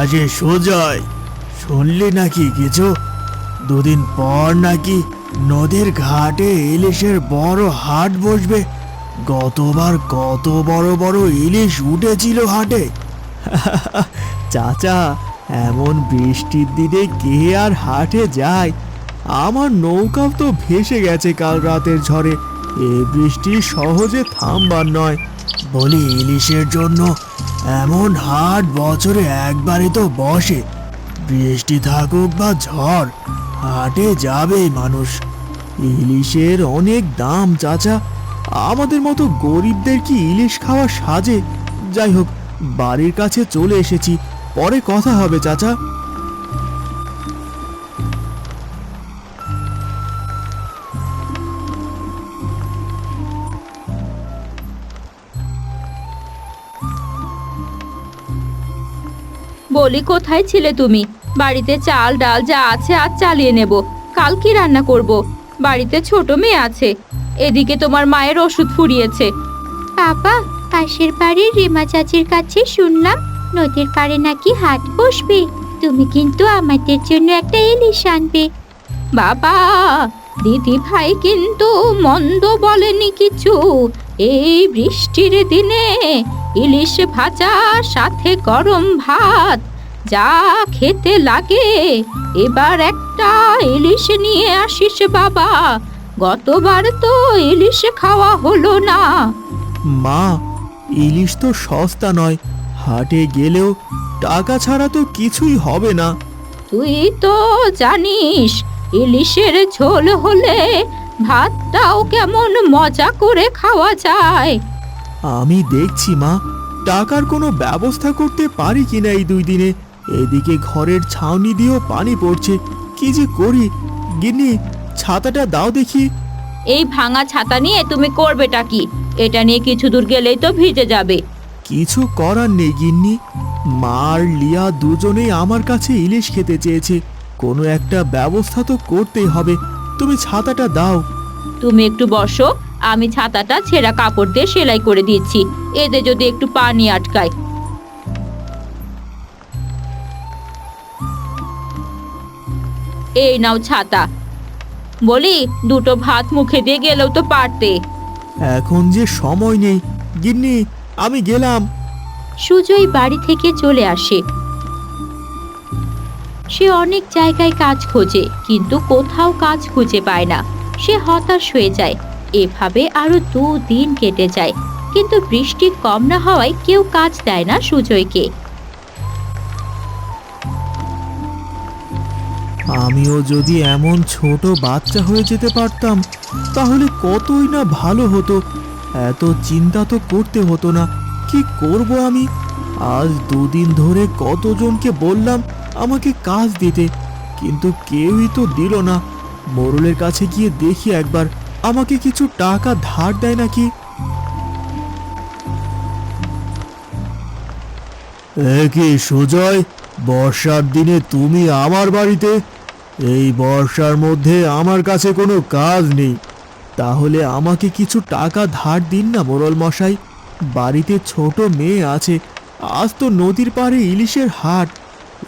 আজে সুজয়। শুনলি নাকি কিছু? দুদিন পর নাকি নদীর ঘাটে ইলিশের বড় হাট বসবে। গতবার কত বড় বড় ইলিশ উঠেছিল হাটে। চাচা, এমন বৃষ্টির দিনে কে আর হাটে যায়? আমার নৌকাও তো ভেসে গেছে কাল রাতের ঝড়ে। এ বৃষ্টি সহজে থামবার নয়। বলি, ইলিশের জন্য এমন হাট বছরে একবারে তো বসে। বৃষ্টি থাকুক বা ঝড়, হাটে যাবে মানুষ। ইলিশের অনেক দাম, চাচা। আমাদের মতো গরিবদের কি ইলিশ খাওয়া সাজে? যাই হোক, বাড়ির কাছে চলে এসেছি। পরে কথা হবে, চাচা। বলি কোথায় ছিলে তুমি? বাড়িতে চাল ডাল যা আছে আজ চালিয়ে নেব। কাল কি রান্না করব? বাড়িতে ছোট মেয়ে আছে। এদিকে তোমার মায়ের ওষুধ ফুরিয়েছে। বাবা পাশের বাড়ির রিমা চাচির কাছে শুনলাম নদীর পাড়ে নাকি হাট বসবে। তুমি কিন্তু আমাদের জন্য একটা ইলিশ আনবে। বাবা দিদি ভাই কিন্তু মন্দ বলেনি কিছু। এই বৃষ্টির দিনে ইলিশ ভাজা সাথে গরম ভাত যা খেতে লাগে এবার একটা ইলিশ নিয়ে আসিস বাবা। গতবার তো ইলিশ খাওয়া হলো না। মা ইলিশ তো সস্তা নয় হাটে গেলেও টাকা ছাড়া তো কিছুই হবে না। তুই তো জানিস ইলিশের ঝোল হলে ভাতটাও কেমন মজা করে খাওয়া যায়। আমি দেখছি মা টাকার কোনো ব্যবস্থা করতে পারি কিনা এই দুই দিনে? এদিকে ঘরের ছাউনি দিয়েও পানি পড়ছে। কি যে করি? গিন্নি ছাতাটা দাও দেখি। এই ভাঙা ছাতা নিয়ে তুমি করবেটা কি? এটা নিয়ে কিছু দূর গেলেই তো ভিজে যাবে। কিছু করার নেই গিন্নি। মার লিয়া দুজনেই আমার কাছে ইলিশ খেতে চেয়েছে। কোনো একটা ব্যবস্থা তো করতেই হবে। তুমি ছাতাটা দাও। তুমি একটু বসো। আমি ছাতাটা ছেঁড়া কাপড় দিয়ে সেলাই করে দিচ্ছি। এতে যদি একটু পানি আটকায়। এই নাও ছাতা। বলি দুটো ভাত মুখে দিয়ে গেলেও তো পারতে। এখন যে সময় নেই। গিন্নি আমি গেলাম। সুজয় বাড়ি থেকে চলে আসে। সে অনেক জায়গায় কাজ খোঁজে কিন্তু কোথাও কাজ খুঁজে পায় না। সে হতাশ হয়ে যায়। এভাবে আরও দুদিন কেটে যায়। কিন্তু বৃষ্টি কম না হওয়ায় কেউ কাজ দেয় না সুজয়কে। আমিও যদি এমন ছোট বাচ্চা হয়ে যেতে পারতাম, তাহলে কতই না ভালো হতো। এত চিন্তা তো করতে হতো না। কি করব আমি? আজ দুদিন ধরে কতজনকে বললাম আমাকে কাজ দিতে, কিন্তু কেউই তো দিল না। মোরলের কাছে গিয়ে দেখি একবার, আমাকে কিছু টাকা ধার দেয় নাকি? সুজয়? বর্ষার দিনে তুমি আমার বাড়িতে? এই বর্ষার মধ্যে আমার কাছে কোনো কাজ নেই। তাহলে আমাকে কিছু টাকা ধার দিন না মোরল মশাই। বাড়িতে ছোট মেয়ে আছে, আজ তো নদীর পাড়ে ইলিশের হাট।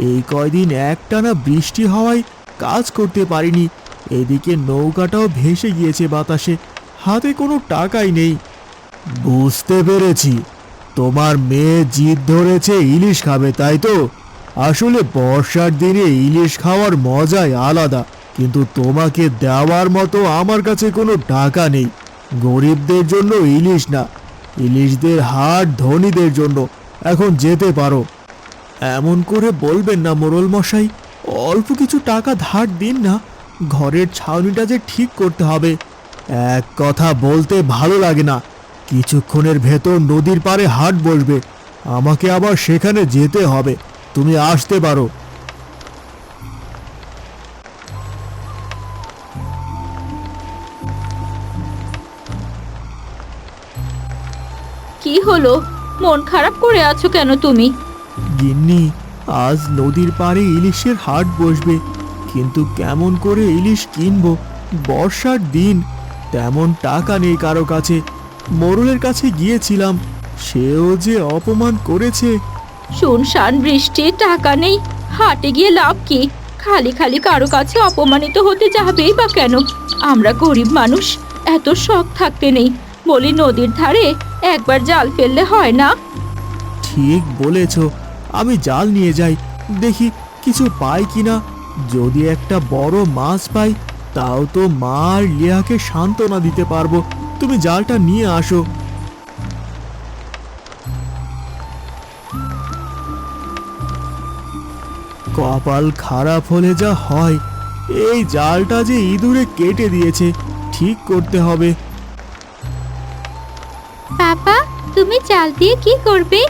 এই কয়দিন একটানা বৃষ্টি হওয়ায় কাজ করতে পারিনি। এদিকে নৌকাটাও ভেসে গিয়েছে বাতাসে, হাতে কোনো টাকাই নেই। বুঝতে পেরেছি। তোমার মেয়ে জিদ ধরেছে, ইলিশ খাবে, তাই তো? আসলে বর্ষার দিনে ইলিশ খাওয়ার মজাই আলাদা, কিন্তু তোমাকে দেওয়ার মতো আমার কাছে কোনো টাকা নেই। গরিবদের জন্য ইলিশ না, ইলিশদের হাট ধনীদের জন্য, এখন যেতে পারো। এমন করে বলবেন না মোরল মশাই অল্প কিছু টাকা ধার দিন না, ঘরের ছাউনিটা যে ঠিক করতে হবে। এক কথা বলতে ভালো লাগে না, কিছুক্ষণের ভেতর নদীর পাড়ে হাট বসবে, আমাকে আবার সেখানে যেতে হবে। তুমি আসতে পারো। কি হলো? মন খারাপ করে আছো কেন তুমি? গিন্নি আজ নদীর পাড়ে ইলিশের হাট বসবে কিন্তু কেমন করে ইলিশ কিনবো? বর্ষার দিন তেমন টাকা নেই কারও কাছে। মোরলের কাছে গিয়েছিলাম সেও যে অপমান করেছে। শুনশান বৃষ্টি, টাকা নেই। হাটে গিয়ে লাভ কি? খালি খালি কারও কাছে অপমানিত হতে যাবেই বা কেন? আমরা গরিব মানুষ, এত শখ থাকতে নেই। বলি নদীর ধারে একবার জাল ফেললে হয় না? ঠিক বলেছ, আমি জাল নিয়ে যাই, দেখি কিছু পাই কিনা। যদি একটা বড় মাছ পাই, তাও তো মার লিয়াকে সান্ত্বনা দিতে পারব। তুমি জালটা নিয়ে আসো। কপাল খারাপ হলে যা হয় এই জালটা যে ইঁদুরে কেটে দিয়েছে ঠিক করতে হবে। পাপা তুমি জাল দিয়ে কি করবে?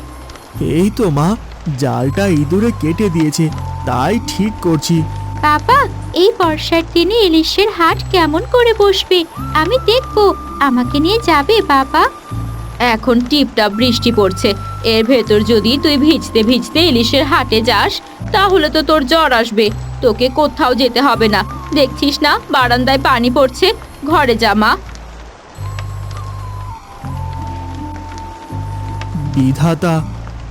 এই তো মা জালটা ইঁদুরে কেটে দিয়েছে তাই ঠিক করছি। বাবা এই বর্ষার দিনে ইলিশের হাট কেমন করে বসবে? আমি দেখব আমাকে নিয়ে যাবে বাবা? এখন টিপটাপ বৃষ্টি পড়ছে এর ভেতর যদি তুই ভিজতে ভিজতে ইলিশের হাটে যাস তাহলে তো তোর জ্বর আসবে। তোকে কোথাও যেতে হবে না। দেখছিস না বারান্দায় পানি পড়ছে। ঘরে যা মা। বিধাতা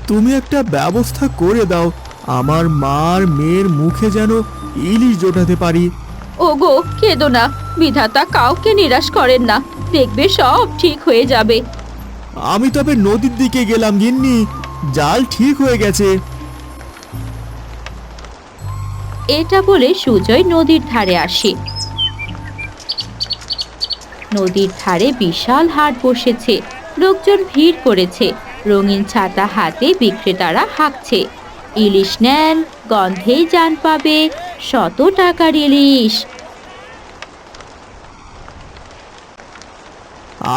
তুমি একটা ব্যবস্থা করে দাও। আমার মার মেয়ের মুখে যেন ইলিশ জোটাতে পারি। ওগো কেঁদো না। বিধাতা কাউকে নিরাশ করেন না। দেখবে সব ঠিক হয়ে যাবে। আমি তবে নদীর দিকে গেলাম গিন্নি। জাল ঠিক হয়ে গেছে। এটা বলে সুজয় নদীর ধারে আসে। নদীর ধারে বিশাল হাট বসেছে। লোকজন ভিড় করেছে। রঙিন ছাতা হাতে বিক্রেতারা হাঁকছে। ইলিশ নেন গন্ধেই জান পাবে, শত টাকার ইলিশ।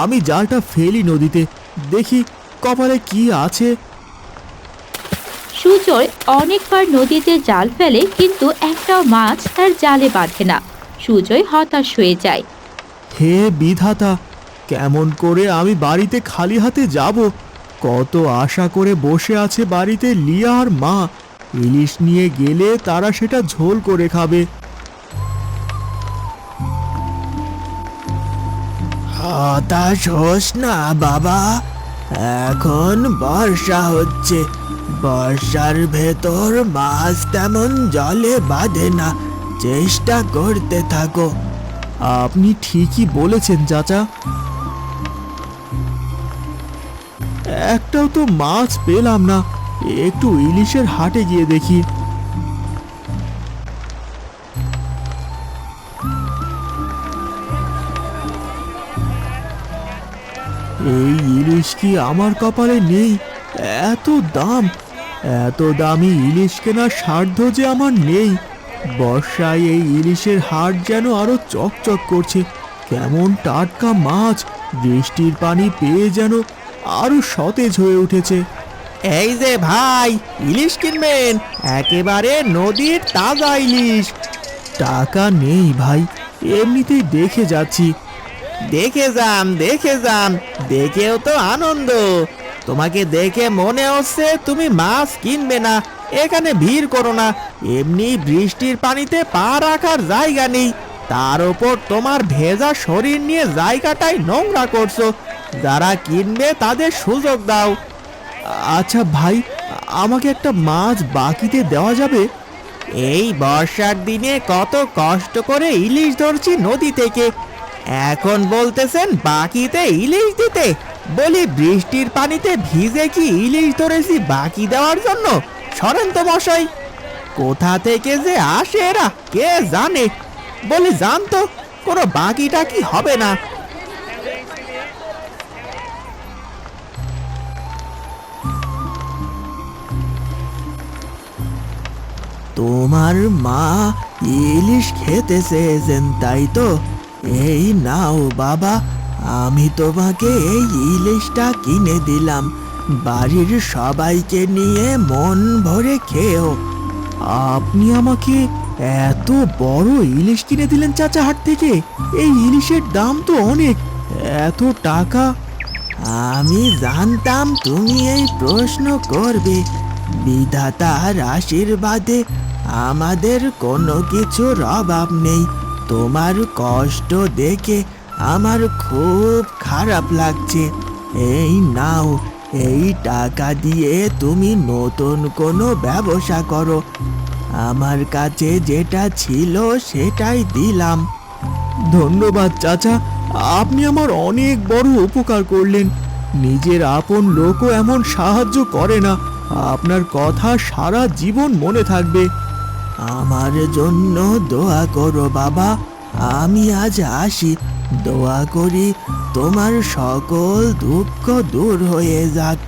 আমি জালটা ফেলি নদীতে, দেখি কপালে কি আছে। সুজয় অনেকবার নদীতে জাল ফেলে, কিন্তু একটাও মাছ তার জালে বাঁধে না। সুজয় হতাশ হয়ে যায়। হে বিধাতা, কেমন করে আমি বাড়িতে খালি হাতে যাব? কত আশা করে বসে আছে বাড়িতে লিয়া আর মা। ইলিশ নিয়ে গেলে তারা সেটা ঝোল করে খাবে। হতাশ হোস না বাবা, এখন বর্ষা হচ্ছে। বর্ষার ভেতর মাছ তেমন জলে বাঁধে না। চেষ্টা করতে থাকো। আপনি ঠিকই বলেছেন, চাচা। একটাও তো মাছ পেলাম না। একটু ইলিশের হাটে গিয়ে দেখি। এই ইলিশ কি আমার কপালে নেই? এত দাম! এত দামি ইলিশ কেনার সাধ্য যে আমার নেই। বর্ষায় এই ইলিশের হাট যেন আরও চকচক করছে। কেমন টাটকা মাছ বৃষ্টির পানি পেয়ে যেন আরও সতেজ হয়ে উঠেছে। এই যে ভাই ইলিশ কিনবেন? একেবারে নদীর তাজা ইলিশ। টাকা নেই ভাই এমনিতেই দেখে যাচ্ছি। দেখে যান দেখে যান, দেখেও তো আনন্দ। তোমাকে দেখে মনে হচ্ছে তুমি মাছ কিনবে না, এখানে ভিড় করো না, এমনি বৃষ্টির পানিতে পা রাখার জায়গা নেই। তার ওপর তোমার ভেজা শরীর নিয়ে জায়গাটাই নোংরা করছ, যারা কিনবে তাদের সুযোগ দাও। আচ্ছা ভাই, আমাকে একটা মাছ বাকিতে দেওয়া যাবে? এই বর্ষার দিনে কত কষ্ট করে ইলিশ ধরছি নদী থেকে। এখন বলতেছেন বাকিতে ইলিশ দিতে। বলি বৃষ্টির পানিতে ভিজে কি ইলিশ ধরেছি বাকি দেওয়ার জন্য? সরেন তো মশাই। কোথা থেকে যে আসে এরা, কে জানে? বলি জানতো কোনো বাকিটা কি হবে না? তোমার মা ইলিশ খেতে চেয়েছেন তাই তো? এই নাও বাবা, আমি তোমাকে এই ইলিশটা কিনে দিলাম। বাড়ির সবাইকে নিয়ে মন ভরে খেও। আপনি আমাকে এত বড় ইলিশ কিনে দিলেন চাচা হাট থেকে, এই ইলিশের দাম তো অনেক, এত টাকা। আমি জানতাম তুমি এই প্রশ্ন করবে। বিধাতার আশীর্বাদে আমাদের কোনো কিছুর অভাব নেই। তোমার কষ্ট দেখে আমার খুব খারাপ লাগছে। এই নাও, এই টাকা দিয়ে তুমি নতুন কোনো ব্যবসা করো। আমার কাছে যেটা ছিল সেটাই দিলাম। ধন্যবাদ, চাচা। আপনি আমার অনেক বড় উপকার করলেন। নিজের আপন লোকও এমন সাহায্য করে না। আপনার কথা সারা জীবন মনে থাকবে। আমার জন্য দোয়া করো বাবা। আমি আজ আসি, দোয়া করি তোমার সকল দুঃখ দূর হয়ে যাক।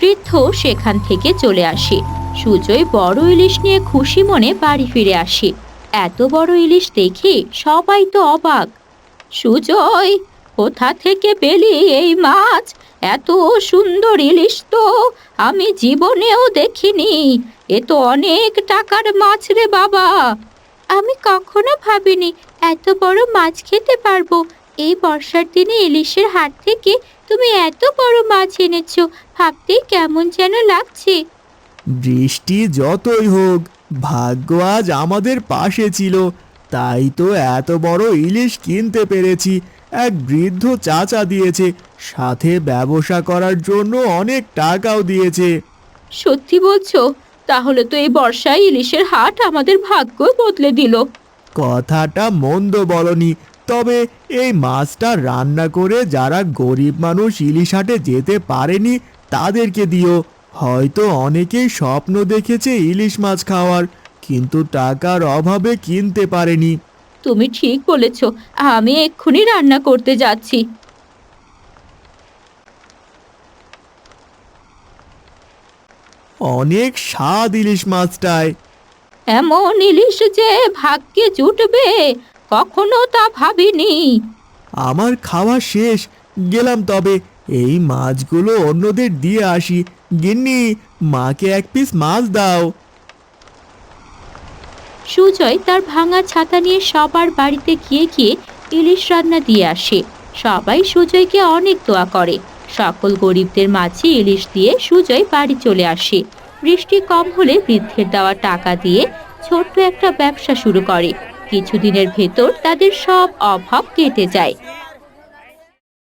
বৃদ্ধ সেখান থেকে চলে আসে। সুজয় বড় ইলিশ নিয়ে খুশি মনে বাড়ি ফিরে আসে। এত বড় ইলিশ দেখে সবাই তো অবাক। সুজয়, কোথা থেকে পেলি এই মাছ? এত সুন্দর ইলিশ তো আমি জীবনেও দেখিনি। এ তো অনেক টাকার মাছ রে বাবা। আমি কখনো ভাবিনি এত বড় মাছ খেতে পারব। এই বর্ষার দিনে ইলিশের হাট থেকে তুমি এত বড় মাছ এনেছো, ভাবতেই কেমন যেন লাগছে। বৃষ্টি যতই হোক, ভাগ্য আজ আমাদের পাশে ছিল। তাই তো এত বড় ইলিশ কিনতে পেরেছি। এক বৃদ্ধ চাচা দিয়েছে। সাথে ব্যবসা করার জন্য অনেক টাকাও দিয়েছে। সত্যি বলছো? তাহলে তো এই বর্ষায় ইলিশের হাট আমাদের ভাগ্য বদলে দিল। কথাটা মন্দ বলনি। তবে এই মাছটা রান্না করে যারা গরিব মানুষ ইলিশ হাটে যেতে পারেনি তাদেরকে দিও। হয়তো অনেকেই স্বপ্ন দেখেছে ইলিশ মাছ খাওয়ার কিন্তু টাকার অভাবে কিনতে পারেনি। তুমি ঠিক বলেছ আমি এক্ষুনি রান্না করতে যাচ্ছি। অনেক স্বাদ ইলিশ মাছটায়। এমন ইলিশ যে ভাগ্যে জুটবে কখনো তা ভাবিনি। আমার খাওয়া শেষ গেলাম তবে এই মাছগুলো অন্যদের দিয়ে আসি। গিন্নি মাকে এক পিস মাছ দাও। সুজয় তার ভাঙা ছাতা নিয়ে সবার বাড়িতে গিয়ে গিয়ে ইলিশ রান্না দিয়ে আসে। সবাই সুজয়কে অনেক দোয়া করে। সকল গরিবদের মাঝে ইলিশ দিয়ে সুজয় বাড়ি চলে আসে। বৃষ্টি কম হলে বৃদ্ধের দেওয়া টাকা দিয়ে ছোট্ট একটা ব্যবসা শুরু করে। কিছুদিনের ভেতর তাদের সব অভাব কেটে যায়।